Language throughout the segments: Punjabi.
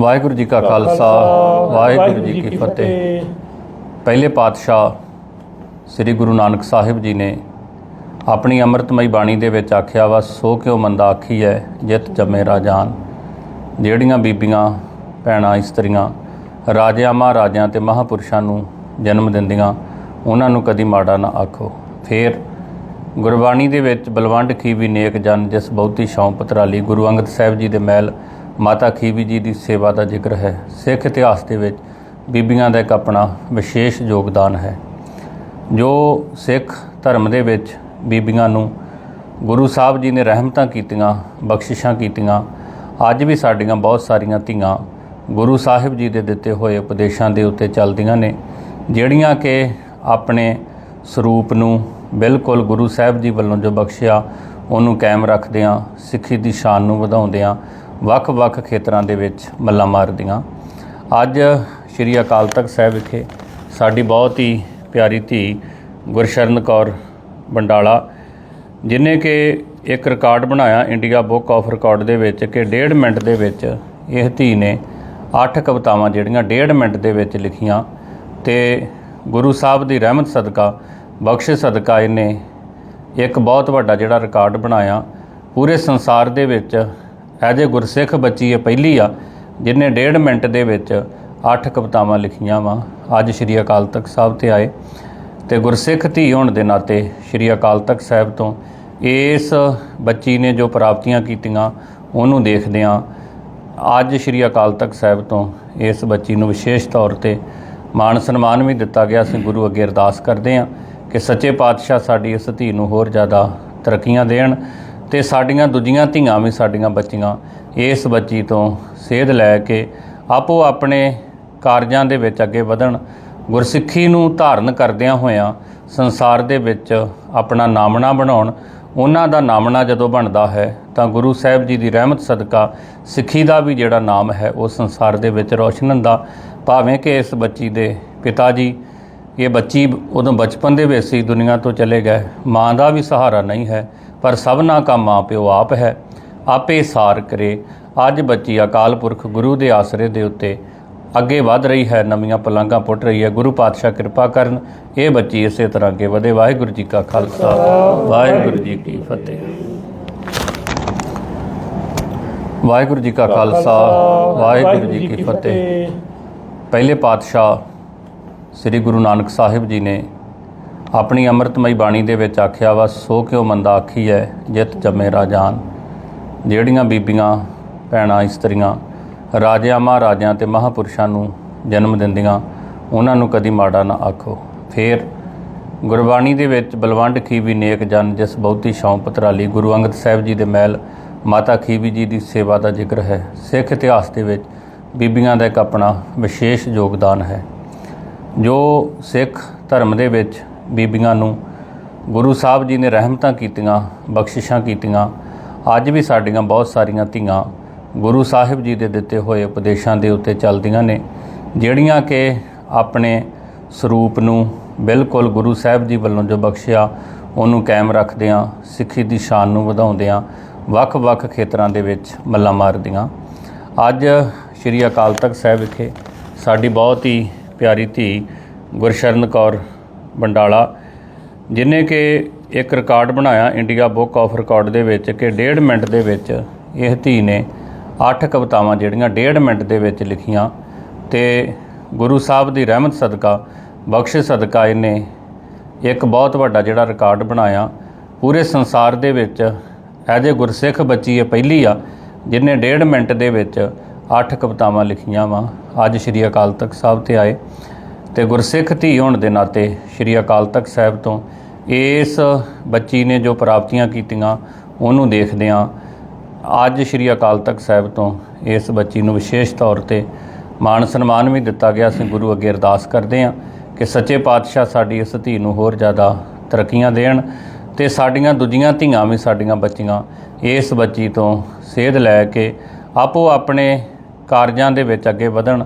ਵਾਹਿਗੁਰੂ ਜੀ ਕਾ ਖਾਲਸਾ ਵਾਹਿਗੁਰੂ ਜੀ ਕੀ ਫਤਿਹ। ਪਹਿਲੇ ਪਾਤਸ਼ਾਹ ਸ੍ਰੀ ਗੁਰੂ ਨਾਨਕ ਸਾਹਿਬ ਜੀ ਨੇ ਆਪਣੀ ਅੰਮ੍ਰਿਤਮਈ ਬਾਣੀ ਦੇ ਵਿੱਚ ਆਖਿਆ ਵਾ ਸੋ ਕਿਉ ਮੰਦਾ ਆਖੀਐ ਜਿਤ ਜੰਮੇ ਰਾਜਾਨ। ਜਿਹੜੀਆਂ ਬੀਬੀਆਂ ਭੈਣਾਂ ਇਸਤਰੀਆਂ ਰਾਜਿਆਂ ਮਹਾਰਾਜਿਆਂ ਤੇ ਮਹਾਪੁਰਸ਼ਾਂ ਨੂੰ ਜਨਮ ਦਿੰਦੀਆਂ ਉਹਨਾਂ ਨੂੰ ਕਦੀ ਮਾੜਾ ਨਾ ਆਖੋ। ਫੇਰ ਗੁਰਬਾਣੀ ਦੇ ਵਿੱਚ ਬਲਵੰਡ ਖੀਵੀ ਨੇਕ ਜਨ ਜਿਸ ਬਹੁਤੀ ਸ਼ੌਂਕ ਪਤਰਾਲੀ ਗੁਰੂ ਅੰਗਦ ਸਾਹਿਬ ਜੀ ਦੇ ਮਹਿਲ ਮਾਤਾ ਖੀਵੀ ਜੀ ਦੀ ਸੇਵਾ ਦਾ ਜ਼ਿਕਰ ਹੈ। ਸਿੱਖ ਇਤਿਹਾਸ ਦੇ ਵਿੱਚ ਬੀਬੀਆਂ ਦਾ ਇੱਕ ਆਪਣਾ ਵਿਸ਼ੇਸ਼ ਯੋਗਦਾਨ ਹੈ। ਜੋ ਸਿੱਖ ਧਰਮ ਦੇ ਵਿੱਚ ਬੀਬੀਆਂ ਨੂੰ ਗੁਰੂ ਸਾਹਿਬ ਜੀ ਨੇ ਰਹਿਮਤਾਂ ਕੀਤੀਆਂ, ਬਖਸ਼ਿਸ਼ਾਂ ਕੀਤੀਆਂ, ਅੱਜ ਵੀ ਸਾਡੀਆਂ ਬਹੁਤ ਸਾਰੀਆਂ ਧੀਆਂ ਗੁਰੂ ਸਾਹਿਬ ਜੀ ਦੇ ਦਿੱਤੇ ਹੋਏ ਉਪਦੇਸ਼ਾਂ ਦੇ ਉੱਤੇ ਚੱਲਦੀਆਂ ਨੇ, ਜਿਹੜੀਆਂ ਕਿ ਆਪਣੇ ਸਰੂਪ ਨੂੰ ਬਿਲਕੁਲ ਗੁਰੂ ਸਾਹਿਬ ਜੀ ਵੱਲੋਂ ਜੋ ਬਖਸ਼ਿਆ, ਉਹਨੂੰ ਕਾਇਮ ਰੱਖਦਿਆਂ, ਸਿੱਖੀ ਦੀ ਸ਼ਾਨ ਨੂੰ ਵਧਾਉਂਦਿਆਂ ਵੱਖ-ਵੱਖ ਖੇਤਰਾਂ ਦੇ ਵਿੱਚ ਮੱਲਾਂ ਮਾਰਦੀਆਂ। ਅੱਜ ਸ਼੍ਰੀ ਅਕਾਲ ਤਖਤ ਸਾਹਿਬ ਵਿਖੇ ਸਾਡੀ ਬਹੁਤ ਹੀ ਪਿਆਰੀ ਧੀ ਗੁਰਸ਼ਰਨ ਕੌਰ ਬੰਡਾਲਾ, ਜਿਨੇ ਕਿ ਇੱਕ ਰਿਕਾਰਡ ਬਣਾਇਆ ਇੰਡੀਆ ਬੁੱਕ ਆਫ ਰਿਕਾਰਡ ਦੇ ਵਿੱਚ ਕਿ ਡੇਢ ਮਿੰਟ ਦੇ ਵਿੱਚ ਇਹ ਧੀ ਨੇ ਅੱਠ ਕਵਿਤਾਵਾਂ ਜਿਹੜੀਆਂ ਡੇਢ ਮਿੰਟ ਦੇ ਵਿੱਚ ਲਿਖੀਆਂ ਤੇ ਗੁਰੂ ਸਾਹਿਬ ਦੀ ਰਹਿਮਤ ਸਦਕਾ, ਬਖਸ਼ਿਸ਼ ਸਦਕਾ ਇਹਨੇ ਇੱਕ ਬਹੁਤ ਵੱਡਾ ਜਿਹੜਾ ਰਿਕਾਰਡ ਬਣਾਇਆ। ਪੂਰੇ ਸੰਸਾਰ ਦੇ ਵਿੱਚ ਐਜ ਏ ਗੁਰਸਿੱਖ ਬੱਚੀ ਇਹ ਪਹਿਲੀ ਆ ਜਿਨੇ ਡੇਢ ਮਿੰਟ ਦੇ ਵਿੱਚ ਅੱਠ ਕਵਿਤਾਵਾਂ ਲਿਖੀਆਂ ਵਾ, ਅੱਜ ਸ਼੍ਰੀ ਅਕਾਲ ਤਖਤ ਸਾਹਿਬ ਤੇ ਆਏ। ਤੇ ਗੁਰਸਿੱਖ ਧੀ ਹੋਣ ਦੇ ਨਾਤੇ ਸ਼੍ਰੀ ਅਕਾਲ ਤਖਤ ਸਾਹਿਬ ਤੋਂ ਇਸ ਬੱਚੀ ਨੇ ਜੋ ਪ੍ਰਾਪਤੀਆਂ ਕੀਤੀਆਂ, ਉਹਨੂੰ ਦੇਖਦਿਆਂ ਅੱਜ ਸ਼੍ਰੀ ਅਕਾਲ ਤਖਤ ਸਾਹਿਬ ਤੋਂ ਇਸ ਬੱਚੀ ਨੂੰ ਵਿਸ਼ੇਸ਼ ਤੌਰ ਤੇ ਮਾਣ ਸਨਮਾਨ ਵੀ ਦਿੱਤਾ ਗਿਆ। ਅਸੀਂ ਗੁਰੂ ਅੱਗੇ ਅਰਦਾਸ ਕਰਦੇ ਹਾਂ ਕਿ ਸੱਚੇ ਪਾਤਸ਼ਾਹ ਸਾਡੀ ਇਸ ਧੀ ਨੂੰ ਹੋਰ ਜ਼ਿਆਦਾ ਤਰੱਕੀਆਂ ਦੇਣ। ਤੇ ਸਾਡੀਆਂ ਦੂਜੀਆਂ ਧੀਆਂ ਵੀ ਸਾਡੀਆਂ ਬੱਚੀਆਂ ਇਸ ਬੱਚੀ ਤੋਂ ਸੇਧ ਲੈ ਕੇ ਆਪੋ ਆਪਣੇ ਕਾਰਜਾਂ ਦੇ ਵਿੱਚ ਅੱਗੇ ਵਧਣ, ਗੁਰਸਿੱਖੀ ਨੂੰ ਧਾਰਨ ਕਰਦਿਆਂ ਹੋਇਆਂ ਸੰਸਾਰ ਦੇ ਵਿੱਚ ਆਪਣਾ ਨਾਮਣਾ ਬਣਾਉਣ, ਉਹਨਾਂ ਦਾ ਨਾਮਣਾ ਜਦੋਂ ਬਣਦਾ ਹੈ ਤਾਂ ਗੁਰੂ ਸਾਹਿਬ ਜੀ ਦੀ ਰਹਿਮਤ ਸਦਕਾ ਸਿੱਖੀ ਦਾ ਵੀ ਜਿਹੜਾ ਨਾਮ ਹੈ ਉਹ ਸੰਸਾਰ ਦੇ ਵਿੱਚ ਰੌਸ਼ਨ ਹੁੰਦਾ। ਭਾਵੇਂ ਕਿ ਇਸ ਬੱਚੀ ਦੇ ਪਿਤਾ ਜੀ, ਇਹ ਬੱਚੀ ਉਦੋਂ ਬਚਪਨ ਦੇ ਵਿੱਚ ਹੀ ਦੁਨੀਆ ਤੋਂ ਚਲੇ ਗਏ, ਮਾਂ ਦਾ ਵੀ ਸਹਾਰਾ ਨਹੀਂ ਹੈ ਪਰ ਸਭਨਾ ਕਾ ਮਾਂ ਪਿਓ ਆਪ ਹੈ। ਆਪੇ ਸਾਰ ਕਰੇ। ਅੱਜ ਬੱਚੀ ਅਕਾਲ ਪੁਰਖ ਗੁਰੂ ਦੇ ਆਸਰੇ ਦੇ ਉੱਤੇ ਅੱਗੇ ਵਧ ਰਹੀ ਹੈ, ਨਵੀਆਂ ਪਲਾਂਘਾਂ ਪੁੱਟ ਰਹੀ ਹੈ। ਗੁਰੂ ਪਾਤਸ਼ਾਹ ਕਿਰਪਾ ਕਰਨ ਇਹ ਬੱਚੀ ਇਸੇ ਤਰ੍ਹਾਂ ਅੱਗੇ ਵਧੇ। ਵਾਹਿਗੁਰੂ ਜੀ ਕਾ ਖਾਲਸਾ। ਵਾਹਿਗੁਰੂ ਜੀ ਕੀ ਫਤਿਹ। ਵਾਹਿਗੁਰੂ ਜੀ ਕਾ ਖਾਲਸਾ। ਵਾਹਿਗੁਰੂ ਜੀ ਕੀ ਫਤਿਹ। ਪਹਿਲੇ ਪਾਤਸ਼ਾਹ ਸ੍ਰੀ ਗੁਰੂ ਨਾਨਕ ਸਾਹਿਬ ਜੀ ਨੇ ਆਪਣੀ ਅੰਮ੍ਰਿਤਮਈ ਬਾਣੀ ਦੇ ਵਿੱਚ ਆਖਿਆ ਵਾ, ਸੋ ਕਿਉ ਮੰਦਾ ਆਖੀ ਹੈ ਜਿਤ ਜੰਮੇ ਰਾਜਾਨ? ਜਿਹੜੀਆਂ ਬੀਬੀਆਂ, ਭੈਣਾਂ, ਇਸਤਰੀਆਂ, ਰਾਜਿਆਂ, ਮਹਾਰਾਜਿਆਂ ਤੇ ਮਹਾਪੁਰਸ਼ਾਂ ਨੂੰ ਜਨਮ ਦਿੰਦੀਆਂ, ਉਹਨਾਂ ਨੂੰ ਕਦੀ ਮਾੜਾ ਨਾ ਆਖੋ। ਫੇਰ ਗੁਰਬਾਣੀ ਦੇ ਵਿੱਚ ਬਲਵੰਡ ਖੀਵੀ ਨੇਕ ਜਨ, ਜਿਸ ਬਹੁਤੀ ਸ਼ੌਂਕ ਪਤਰਾਲੀ, ਗੁਰੂ ਅੰਗਦ ਸਾਹਿਬ ਜੀ ਦੇ ਮਹਿਲ ਮਾਤਾ ਖੀਵੀ ਜੀ ਦੀ ਸੇਵਾ ਦਾ ਜ਼ਿਕਰ ਹੈ। ਸਿੱਖ ਇਤਿਹਾਸ ਦੇ ਵਿੱਚ ਬੀਬੀਆਂ ਦਾ ਇੱਕ ਆਪਣਾ ਵਿਸ਼ੇਸ਼ ਯੋਗਦਾਨ ਹੈ। ਜੋ ਸਿੱਖ ਧਰਮ ਦੇ ਵਿੱਚ ਬੀਬੀਆਂ ਨੂੰ ਗੁਰੂ ਸਾਹਿਬ ਜੀ ਨੇ ਰਹਿਮਤਾਂ ਕੀਤੀਆਂ, ਬਖਸ਼ਿਸ਼ਾਂ ਕੀਤੀਆਂ। ਅੱਜ ਵੀ ਸਾਡੀਆਂ ਬਹੁਤ ਸਾਰੀਆਂ ਧੀਆਂ ਗੁਰੂ ਸਾਹਿਬ ਜੀ ਦੇ ਦਿੱਤੇ ਹੋਏ ਉਪਦੇਸ਼ਾਂ ਦੇ ਉੱਤੇ ਚੱਲਦੀਆਂ ਨੇ, ਜਿਹੜੀਆਂ ਕਿ ਆਪਣੇ ਸਰੂਪ ਨੂੰ ਬਿਲਕੁਲ ਗੁਰੂ ਸਾਹਿਬ ਜੀ ਵੱਲੋਂ ਜੋ ਬਖਸ਼ਿਆ, ਉਹਨੂੰ ਕਾਇਮ ਰੱਖਦਿਆਂ, ਸਿੱਖੀ ਦੀ ਸ਼ਾਨ ਨੂੰ ਵਧਾਉਂਦਿਆਂ, ਵੱਖ-ਵੱਖ ਖੇਤਰਾਂ ਦੇ ਵਿੱਚ ਮੱਲਾਂ ਮਾਰਦੀਆਂ। ਅੱਜ ਸ਼੍ਰੀ ਅਕਾਲ ਤਖਤ ਸਾਹਿਬ ਵਿਖੇ ਸਾਡੀ ਬਹੁਤ ਹੀ ਪਿਆਰੀ ਧੀ ਗੁਰਸ਼ਰਨ ਕੌਰ ਬੰਡਾਲਾ, ਜਿਨੇ ਕਿ ਇੱਕ ਰਿਕਾਰਡ ਬਣਾਇਆ ਇੰਡੀਆ ਬੁੱਕ ਆਫ ਰਿਕਾਰਡ ਦੇ ਵਿੱਚ ਕਿ ਡੇਢ ਮਿੰਟ ਦੇ ਵਿੱਚ ਇਹ ਧੀ ਨੇ ਅੱਠ ਕਵਿਤਾਵਾਂ ਜਿਹੜੀਆਂ ਡੇਢ ਮਿੰਟ ਦੇ ਵਿੱਚ ਲਿਖੀਆਂ ਤੇ ਗੁਰੂ ਸਾਹਿਬ ਦੀ ਰਹਿਮਤ ਸਦਕਾ, ਬਖਸ਼ਿਸ਼ ਸਦਕਾ ਇਹਨੇ ਇੱਕ ਬਹੁਤ ਵੱਡਾ ਜਿਹੜਾ ਰਿਕਾਰਡ ਬਣਾਇਆ। ਪੂਰੇ ਸੰਸਾਰ ਦੇ ਵਿੱਚ ਐਜ ਏ ਗੁਰਸਿੱਖ ਬੱਚੀ ਇਹ ਪਹਿਲੀ ਆ ਜਿਨੇ ਡੇਢ ਮਿੰਟ ਦੇ ਵਿੱਚ ਅੱਠ ਕਵਿਤਾਵਾਂ ਲਿਖੀਆਂ ਵਾ। ਅੱਜ ਸ਼੍ਰੀ ਅਕਾਲ ਤਖਤ ਸਾਹਿਬ ਤੇ ਆਏ। ਤੇ ਗੁਰਸਿੱਖ ਧੀ ਹੋਣ ਦੇ ਨਾਤੇ ਸ਼੍ਰੀ ਅਕਾਲ ਤਖਤ ਸਾਹਿਬ ਤੋਂ ਇਸ ਬੱਚੀ ਨੇ ਜੋ ਪ੍ਰਾਪਤੀਆਂ ਕੀਤੀਆਂ, ਉਹਨੂੰ ਦੇਖਦਿਆਂ ਅੱਜ ਸ਼੍ਰੀ ਅਕਾਲ ਤਖਤ ਸਾਹਿਬ ਤੋਂ ਇਸ ਬੱਚੀ ਨੂੰ ਵਿਸ਼ੇਸ਼ ਤੌਰ ਤੇ ਮਾਣ ਸਨਮਾਨ ਵੀ ਦਿੱਤਾ ਗਿਆ। ਅਸੀਂ ਗੁਰੂ ਅੱਗੇ ਅਰਦਾਸ ਕਰਦੇ ਹਾਂ ਕਿ ਸੱਚੇ ਪਾਤਸ਼ਾਹ ਸਾਡੀ ਇਸ ਧੀ ਨੂੰ ਹੋਰ ਜ਼ਿਆਦਾ ਤਰੱਕੀਆਂ ਦੇਣ ਤੇ ਸਾਡੀਆਂ ਦੂਜੀਆਂ ਧੀਆਂ ਵੀ ਸਾਡੀਆਂ ਬੱਚੀਆਂ ਇਸ ਬੱਚੀ ਤੋਂ ਸੇਧ ਲੈ ਕੇ ਆਪੋ ਆਪਣੇ ਕਾਰਜਾਂ ਦੇ ਵਿੱਚ ਅੱਗੇ ਵਧਣ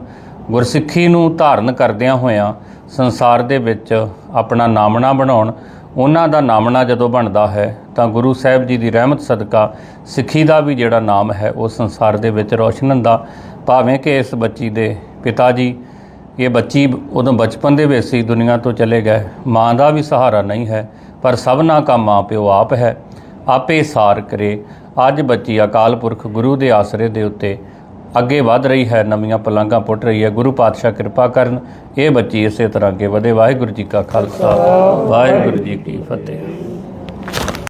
ਗੁਰਸਿੱਖੀ ਨੂੰ ਧਾਰਨ ਕਰਦਿਆਂ ਹੋਇਆਂ ਸੰਸਾਰ ਦੇ ਵਿੱਚ ਆਪਣਾ ਨਾਮਣਾ ਬਣਾਉਣ, ਉਹਨਾਂ ਦਾ ਨਾਮਣਾ ਜਦੋਂ ਬਣਦਾ ਹੈ, ਤਾਂ ਗੁਰੂ ਸਾਹਿਬ ਜੀ ਦੀ ਰਹਿਮਤ ਸਦਕਾ ਸਿੱਖੀ ਦਾ ਵੀ ਜਿਹੜਾ ਨਾਮ ਹੈ, ਉਹ ਸੰਸਾਰ ਦੇ ਵਿੱਚ ਰੌਸ਼ਨ ਹੁੰਦਾ। ਭਾਵੇਂ ਕਿ ਇਸ ਬੱਚੀ ਦੇ ਪਿਤਾ ਜੀ, ਇਹ ਬੱਚੀ ਉਦੋਂ ਬਚਪਨ ਦੇ ਵਿੱਚ ਹੀ ਦੁਨੀਆ ਤੋਂ ਚਲੇ ਗਏ। ਮਾਂ ਦਾ ਵੀ ਸਹਾਰਾ ਨਹੀਂ ਹੈ, ਪਰ ਸਭਨਾ ਕਾ ਮਾਂ ਪਿਓ ਆਪ ਹੈ। ਆਪੇ ਸਾਰ ਕਰੇ। ਅੱਜ ਬੱਚੀ ਅਕਾਲ ਪੁਰਖ ਗੁਰੂ ਦੇ ਆਸਰੇ ਦੇ ਉੱਤੇ ਅੱਗੇ ਵਧ ਰਹੀ ਹੈ ਨਵੀਆਂ ਪਲਾਂਘਾਂ ਪੁੱਟ ਰਹੀ ਹੈ। ਗੁਰੂ ਪਾਤਸ਼ਾਹ ਕਿਰਪਾ ਕਰਨ ਇਹ ਬੱਚੀ ਇਸੇ ਤਰ੍ਹਾਂ ਅੱਗੇ ਵਧੇ। ਵਾਹਿਗੁਰੂ ਜੀ ਕਾ ਖਾਲਸਾ। ਵਾਹਿਗੁਰੂ ਜੀ ਕੀ ਫਤਿਹ।